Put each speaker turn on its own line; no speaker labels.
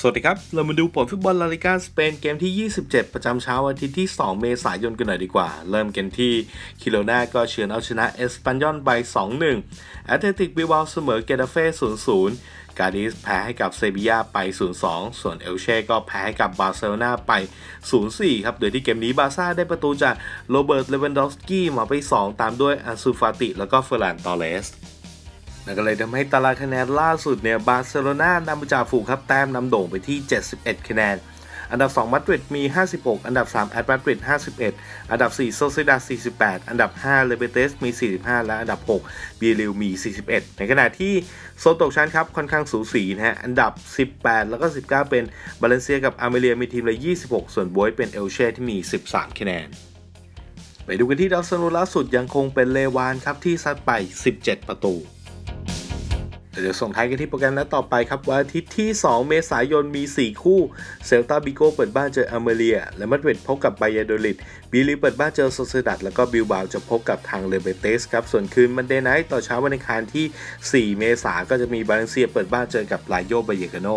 สวัสดีครับ เรามาดูผลฟุตบอลลาลิกาสเปนเกมที่ 27 ประจำเช้าอาทิตย์ที่ 2 เมษายนกันหน่อยดีกว่า เริ่มกันที่คิโลนาก็เฉือนเอาชนะเอสปันยอนไป 2-1แอตเลติกบิลบาเสมอเกตาเฟ่ 0-0 กาดิสแพ้ให้กับเซบียาไป 0-2 ส่วนเอลเช่ก็แพ้ให้กับบาร์เซโลนาไป 0-4 ครับ โดยที่เกมนี้บาร์ซ่าได้ประตูจากโรเบิร์ตเลวันดอฟสกี้มาไป 2 ตามด้วยอันซูฟาติ แล้วก็เฟอร์ลานตอเรส นั่นก็เลยทำให้ตารางคะแนนล่าสุดเนี่ยบาร์เซโลนานำมาจากฝูงครับแต้มนำโด่งไปที่ 71 คะแนน อันดับ 2 มาดริดมี 56 อันดับ 3 แอตมาดริด 51 อันดับ 4 โซซิดา 48 อันดับ 5 เลเบเตส มี 45 และอันดับ 6 บีริวมี 41 ในขณะที่โซนตกชั้นครับค่อนข้างสูสีนะฮะ อันดับ 18 แล้วก็ 19 เป็นบาเลนเซียกับอาร์เมเรียมีทีมละ 26 ส่วนบวยเป็นเอลเช่ที่มี 13 คะแนนไปดูกันที่ดาวซันโนล่าสุดยังคงเป็นเลวานครับที่ซัดไป 17 ประตู เดี๋ยวส่งท้ายกันที่โปรแกรมนัดต่อไปครับวันอาทิตย์ที่ 2 เมษายนมี 4 คู่ เซลตาบิโกเปิดบ้านเจออเมเรีย และมาดริดพบกับไบยาโดลิดบิลีเปิดบ้านเจอโซเซดัตแล้วก็บิลบาวจะพบกับทางเลเบเตสครับ ส่วนคืนมันเดย์ไนท์ต่อเช้าวันอังคารที่ 4 เมษายนก็จะมีบาเลนเซียเปิดบ้านเจอกับลายโยบายเกโน